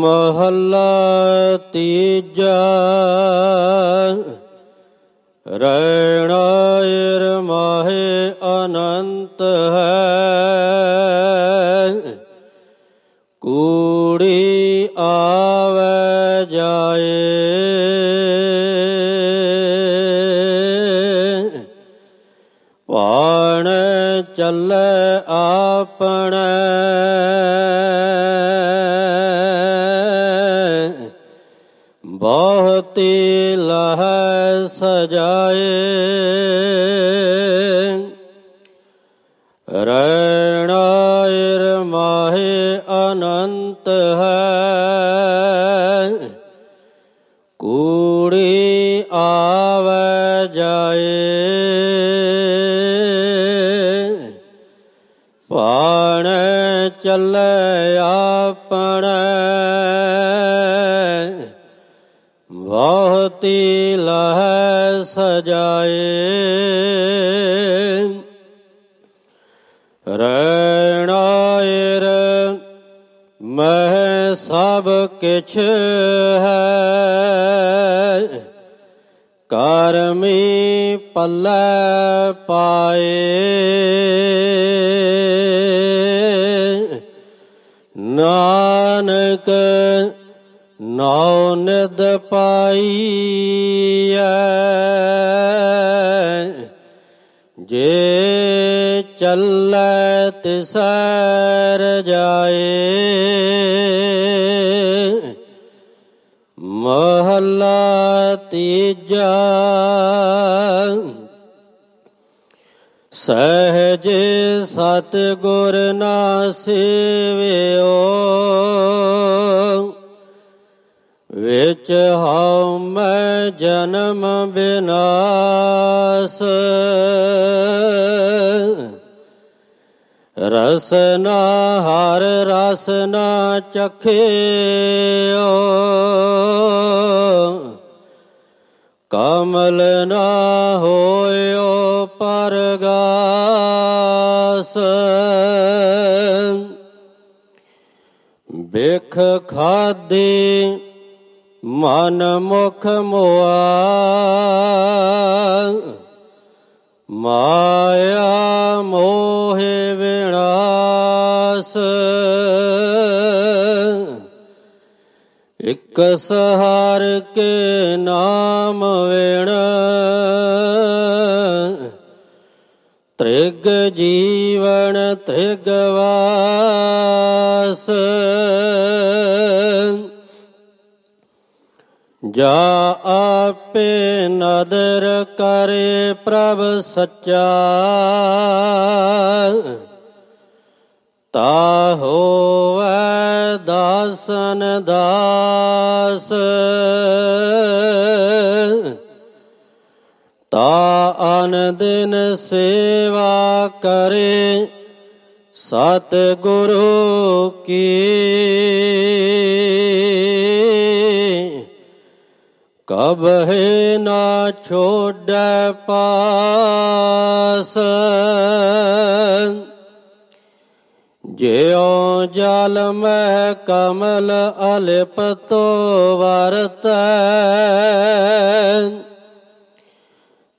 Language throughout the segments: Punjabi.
ਮਹੱਲਾ ਤੀਜਾ ਰੈਣਾਇਰ ਮਾਹੇ ਅਨੰਤ ਹੈ। ਕੂੜੀ ਆਵੇ ਜਾਏ ਬਹੁਤੀ ਲਹ ਸਜਾਏ। ਰੈਣਾਇਰ ਮਾਹੇ ਅਨੰਤ ਹੈ। ਕੂੜੀ ਆਵੇ ਜਾਏ। ਪਾਣ ਚੱਲੇ ਆਪਣੇ। ਬਹੁਤੀ ਲਹ ਸਜਾਏ। ਰੈਣਾਇਰ ਮਹਿ ਸਭ ਕਿਛ ਹੈ। ਕਰਮੀ ਪੱਲੇ ਪਾਏ। ਨਾਨਕ ਨੌ ਨਿਦ ਪਾਈਐ ਜੇ ਚੱਲੈ ਤਿਸਰ ਜਾਏ ਮਹੱਲਾ ਤੀਜਾ ਸਹਜ ਸਤ ਗੁਰ ਨਾ ਸੇਵਿਓ। ਵਿੱਚ ਹਉ ਮੈਂ ਜਨਮ ਬਿਨਾਸ। ਰਸਨਾ ਹਰ ਰਸਨਾ ਚਖਿਓ। ਕਮਲ ਨਾ ਹੋਇਓ ਪਰਗਾਸ। ਬਿਖ ਖਾਦੀ ਮਨ ਮੁਖ ਮੋਆ, ਮਾਇਆ ਮੋਹਿ ਵਿਨਾਸ਼ ਇਕ ਸਹਾਰ ਕੇ ਨਾਮ ਵੇਣ, ਤ੍ਰਿਗ ਜੀਵਨ ਤ੍ਰਿਗ ਵਾਸ। ਜਾ ਆਪੇ ਨਦਰ ਕਰੇ ਪ੍ਰਭ ਸੱਚਾ। ਤਾ ਹੋਵੈ ਦਾਸਨ ਦਾਸ। ਤਾ ਅਨ ਦਿਨ ਸੇਵਾ ਕਰੇ ਸਤ ਗੁਰੂ ਕੀ। ਕਬਹਿ ਨਾ ਛੋੜੈ ਪਾਸ। ਜਿਉ ਜਲ ਮਹਿ ਕਮਲ ਅਲਿਪ ਤੋ ਵਰਤੈ,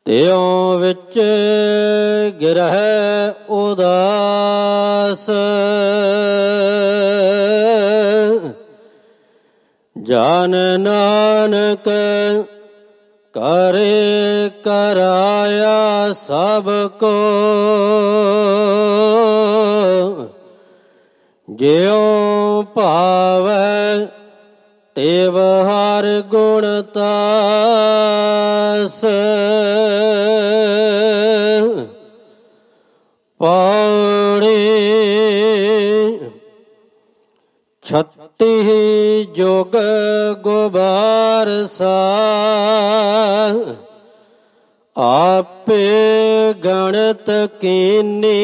ਤਿਉ ਵਿੱਚ ਗ੍ਰਹਿ ਉਦਾਸ। ਜਨ ਨਾਨਕ ਕਰੇ ਕਰਾਇਆ ਸਭ ਕੋ। ਜਿਉ ਭਾਵੈ ਤੇਵ ਹਰ ਗੁਣ ਤਾਸ। ਪੌੜੀ ਛੱਤੀ ਜੋਗ ਗੁਬਾਰ ਸਾ ਆਪੇ ਗਣਤ ਕੀਨੀ।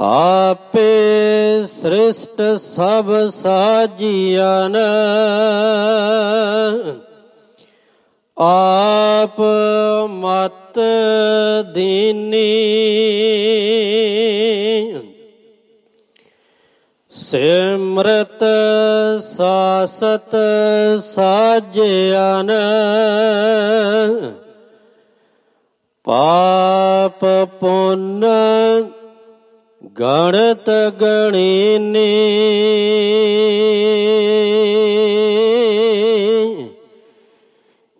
ਆਪੇ ਸ੍ਰਿਸ਼ਟ ਸਭ ਸਾਜੀਆਂ ਆਪ ਮਤ ਦੀਨੀ। ਸਿਮਰਤ ਸਾਸਤ ਸਾਜਿਆਨ। ਪਾਪ ਪੁੰਨ ਗਣਤ ਗਣੀਨੀ।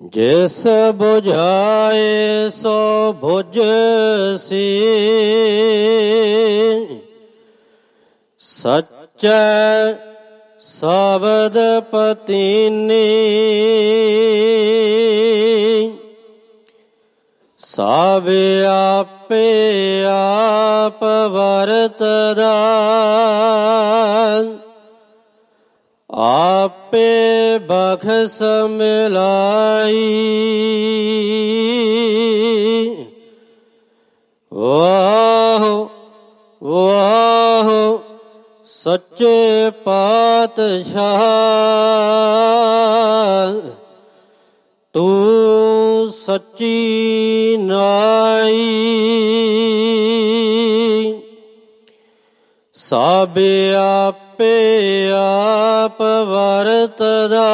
ਜਿਸ 부ਝਾਏ ਸੋ 부ਝ ਸੀ। ਸਚੈ ਸ਼ਬਦ ਪਤੀਨੀ। ਸਭ ਆਪੇ ਆਪ ਵਰਤਦਾ। ਆਪੇ ਬਖਸ ਮਿਲਾਈ। ਸੱਚੇ ਪਾਤਸ਼ਾਹ ਤੂੰ ਸੱਚੀ ਨਾਈ। ਸਭ ਆਪੇ ਆਪ ਵਰਤਦਾ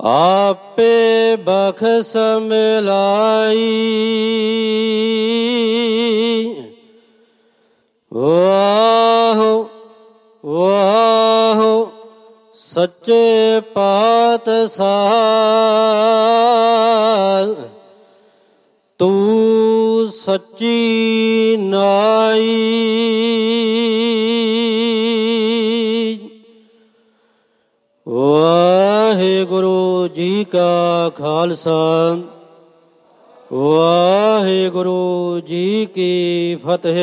ਆਪੇ ਬਖਸ ਮਿਲਾਈ। ਵਾਹ ਵਾਹ ਸੱਚੇ ਪਾਤਸ਼ਾਹ। ਤੂੰ ਸੱਚੀ ਨਾਈ। ਵਾਹਿਗੁਰੂ ਜੀ ਕਾ ਖਾਲਸਾ। ਵਾਹਿਗੁਰੂ ਜੀ ਕੀ ਫਤਿਹ।